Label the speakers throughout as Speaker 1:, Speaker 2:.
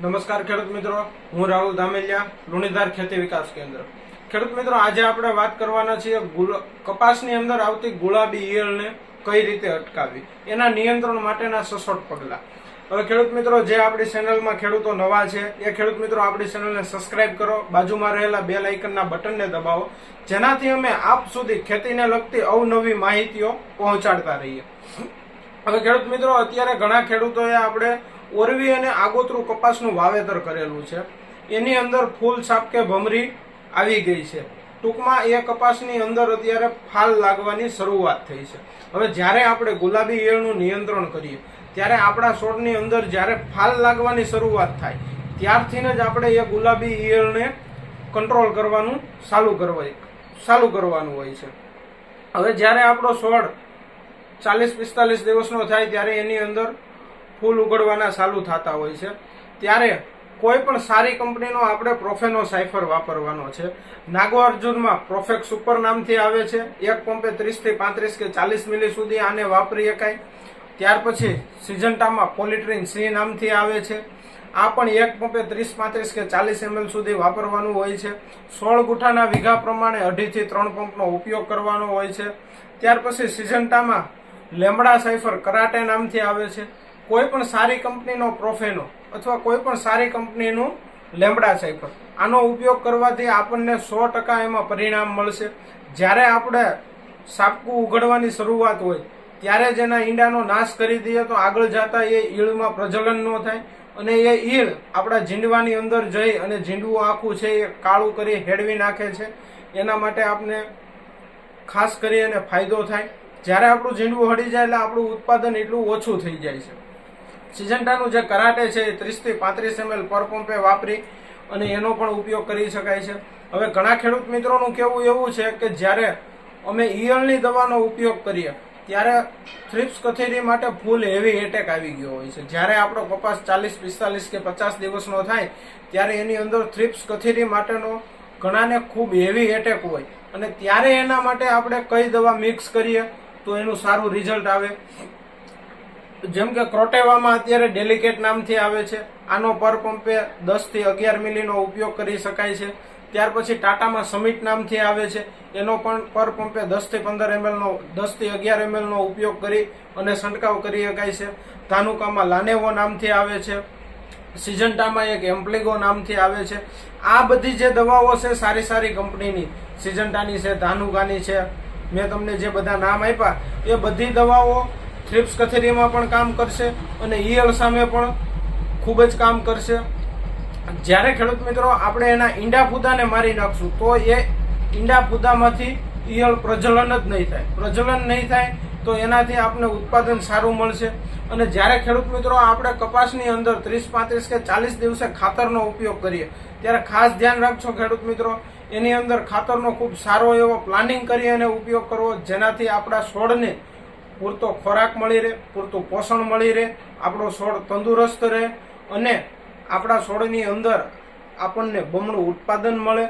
Speaker 1: નમસ્કાર ખેડૂત મિત્રો. હું રાહુલ ધામેલિયા, લુણીધાર ખેતી વિકાસ કેન્દ્ર. ખેડૂત મિત્રો, આજે આપણે વાત કરવાના છીએ કપાસની અંદર આવતી ગુલાબી ઈયળને કઈ રીતે અટકાવી એના નિયંત્રણ માટેના સસોટ પગલા. હવે ખેડૂત મિત્રો, જે આપણી ચેનલમાં ખેડૂતો નવા છે, એ ખેડૂત મિત્રો, આપણી ચેનલને સબસ્ક્રાઇબ કરો. બાજુમાં રહેલા બેલ આઇકનના બટનને દબાવો. જેનાથી અમે આપ સુધી ખેતીને લગતી અવનવી માહિતીઓ પહોંચાડતા રહીએ. હવે ખેડૂત મિત્રો, અત્યારે ઘણા ખેડૂતોએ આપણે ઓરવી અને આગોતરું કપાસનું વાવેતર કરેલું છે. એની અંદર ફૂલ છાપ કે ભમરી આવી ગઈ છે. ટૂંકમાં એ કપાસની અંદર અત્યારે ફાલ લાગવાની શરૂઆત થઈ છે. હવે જ્યારે આપણે ગુલાબી ઈયળનું નિયંત્રણ કરીએ, ત્યારે આપણા છોડની અંદર જ્યારે ફાલ લાગવાની શરૂઆત થાય ત્યારથી જ આપણે એ ગુલાબી ઈયળને કંટ્રોલ કરવાનું ચાલુ કરવા ચાલુ કરવાનું હોય છે. હવે જ્યારે આપણો છોડ ચાલીસ પિસ્તાલીસ દિવસનો થાય, ત્યારે એની અંદર ફૂલ ઉગડવાના ચાલુ થતા હોય છે. ત્યારે કોઈ પણ સારી કંપનીનો આપણે પ્રોફેનો સાયફર વાપરવાનો છે. નાગોઅર્જુનમાં પ્રોફેક સુપર નામથી આવે છે. એક પંપે ત્રીસથી પાંત્રીસ કે ચાલીસ મિલી સુધી આને વાપરી શકાય. ત્યાર પછી સિજન્ટામાં પોલિટ્રીન સી નામથી આવે છે. આ પણ એક પંપે ત્રીસ, પાંત્રીસ કે ચાલીસ એમએલ સુધી વાપરવાનું હોય છે. સોળ ગુઠાના વીઘા પ્રમાણે અઢીથી ત્રણ પંપનો ઉપયોગ કરવાનો હોય છે. ત્યાર પછી સિજન્ટામાં લેમડા સાયફર કરાટે નામથી આવે છે. કોઈ પણ સારી કંપનીનો પ્રોફેનો અથવા કોઈ પણ સારી કંપનીનું લેમડા સાઇફર. આનો ઉપયોગ કરવાથી આપણને સો ટકા એમાં પરિણામ મળશે. જ્યારે આપણે સાપકું ઉઘડવાની શરૂઆત હોય, ત્યારે જ એના ઈંડાનો નાશ કરી દઈએ તો આગળ જતા એ ઈળમાં પ્રજલન ન થાય અને એ ઈળ આપણા ઝીંડવાની અંદર જઈ અને ઝીંડવું આખું છે એ કાળું કરી હેડવી નાખે છે. એના માટે આપણે ખાસ કરી અને ફાયદો થાય. જ્યારે આપણું ઝીંડવું હળી જાય એટલે આપણું ઉત્પાદન એટલું ઓછું થઈ જાય છે. સિજન્ટાનું જે કરાટે છે એ ત્રીસથી પાંત્રીસ એમએલ પર પંપે વાપરી અને એનો પણ ઉપયોગ કરી શકાય છે. હવે ઘણા ખેડૂત મિત્રોનું કહેવું એવું છે કે જ્યારે અમે ઈયળની દવાનો ઉપયોગ કરીએ, ત્યારે થ્રિપ્સ કથેરી માટે ફૂલ હેવી એટેક આવી ગયો હોય છે. જ્યારે આપણો કપાસ ચાલીસ, પિસ્તાલીસ કે પચાસ દિવસનો થાય, ત્યારે એની અંદર થ્રિપ્સ કથેરી માટેનો ઘણાને ખૂબ હેવી એટેક હોય અને ત્યારે એના માટે આપણે કઈ દવા મિક્સ કરીએ તો એનું સારું રિઝલ્ટ આવે. જેમ કે ક્રોટેવામાં અત્યારે ડેલિકેટ નામથી આવે છે. આનો પર પંપે દસથી અગિયાર મિલીનો ઉપયોગ કરી શકાય છે. ત્યાર પછી ટાટામાં સમિટ નામથી આવે છે. એનો પણ પર પંપે દસથી પંદર એમએલનો દસથી અગિયાર એમએલનો ઉપયોગ કરી અને છંટકાવ કરી શકાય છે. ધાનુકામાં લાનેવો નામથી આવે છે. સિજન્ટામાં એક એમ્પ્લિગો નામથી આવે છે. આ બધી જે દવાઓ છે સારી સારી કંપનીની, સિજન્ટાની છે, ધાનુકાની છે, મેં તમને જે બધા નામ આપ્યા, એ બધી દવાઓ થ્રિપ્સ કથેરીમાં પણ કામ કરશે અને ઈયળ સામે પણ ખૂબ જ કામ કરશે. જ્યારે ખેડૂત મિત્રો, આપણે એના ઈંડા ફૂદાને મારી નાખશું, તો એ ઈંડા ફૂદામાંથી ઈયળ પ્રજલન જ નહીં થાય. પ્રજલન નહીં થાય તો એનાથી આપણે ઉત્પાદન સારું મળશે. અને જ્યારે ખેડૂત મિત્રો, આપણે કપાસની અંદર ત્રીસ, પાંત્રીસ કે ચાલીસ દિવસે ખાતરનો ઉપયોગ કરીએ, ત્યારે ખાસ ધ્યાન રાખજો ખેડૂત મિત્રો, એની અંદર ખાતરનો ખૂબ સારો એવો પ્લાનિંગ કરી અને ઉપયોગ કરવો, જેનાથી આપણા છોડને પૂરતો ખોરાક મળી રહે, પૂરતું પોષણ મળી રહે, આપણો છોડ તંદુરસ્ત રહે અને આપણા છોડની અંદર આપણને બમણું ઉત્પાદન મળે.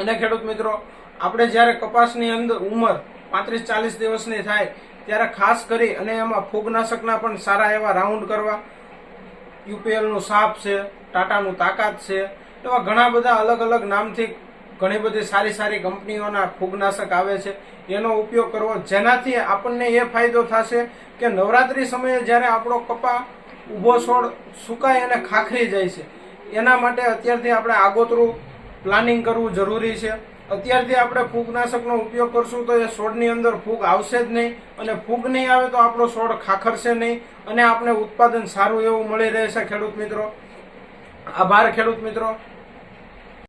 Speaker 1: અને ખેડૂત મિત્રો, આપણે જ્યારે કપાસની અંદર ઉંમર પાંત્રીસ ચાલીસ દિવસની થાય, ત્યારે ખાસ કરી અને એમાં ફૂગનાશકના પણ સારા એવા રાઉન્ડ કરવા. યુપીએલનું સાપ છે, ટાટાનું તાકાત છે, એવા ઘણા બધા અલગ અલગ નામથી ઘણી બધી સારી સારી કંપનીઓના ફૂગનાશક આવે છે. એનો ઉપયોગ કરવો. જેનાથી આપણને એ ફાયદો થશે કે નવરાત્રી સમયે જ્યારે આપણો કપા ઊભો છોડ સુકાય અને ખાખરી જાય છે. એના માટે અત્યારથી આપણે આગોતરું પ્લાનિંગ કરવું જરૂરી છે. અત્યારથી આપણે ફૂગનાશકનો ઉપયોગ કરશું તો એ છોડની અંદર ફૂગ આવશે જ નહીં અને ફૂગ નહીં આવે તો આપણો છોડ ખાખરશે નહીં અને આપણે ઉત્પાદન સારું એવું મળી રહેશે ખેડૂત મિત્રો. આભાર ખેડૂત મિત્રો.